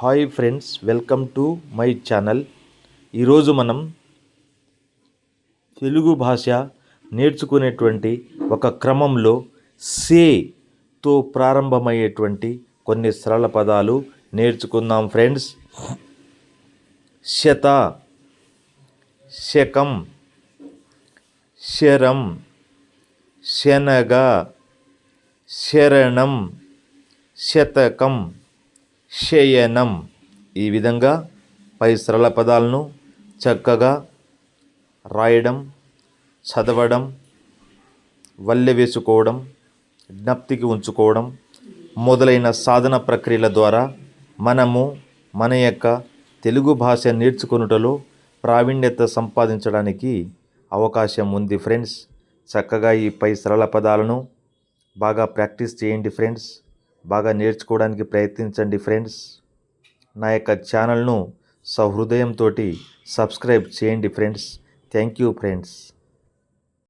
Hi friends welcome to my channel. ఈరోజు మనం తెలుగు భాష నేర్చుకునేటువంటి ఒక క్రమంలో సేతో ప్రారంభమయ్యేటువంటి కొన్ని సరళ పదాలు నేర్చుకుందాం ఫ్రెండ్స్. శత శకం శరం శనగ శరణం శతకం. శయనం. ఈ విధంగా పై సరళ పదాలను చక్కగా రాయడం చదవడం వల్లె వేసుకోవడం జ్ఞప్తికి ఉంచుకోవడం మొదలైన సాధన ప్రక్రియల ద్వారా మనము మన యొక్క తెలుగు భాష నేర్చుకొనుటలో ప్రావీణ్యత సంపాదించడానికి అవకాశం ఉంది ఫ్రెండ్స్. చక్కగా ఈ పై సరళ పదాలను బాగా ప్రాక్టీస్ చేయండి ఫ్రెండ్స్. బాగా నేర్చుకోవడానికి ప్రయత్నించండి ఫ్రెండ్స్. నా యొక్క ఛానల్ను సహృదయంతో సబ్స్క్రైబ్ చేయండి ఫ్రెండ్స్. Thank you friends.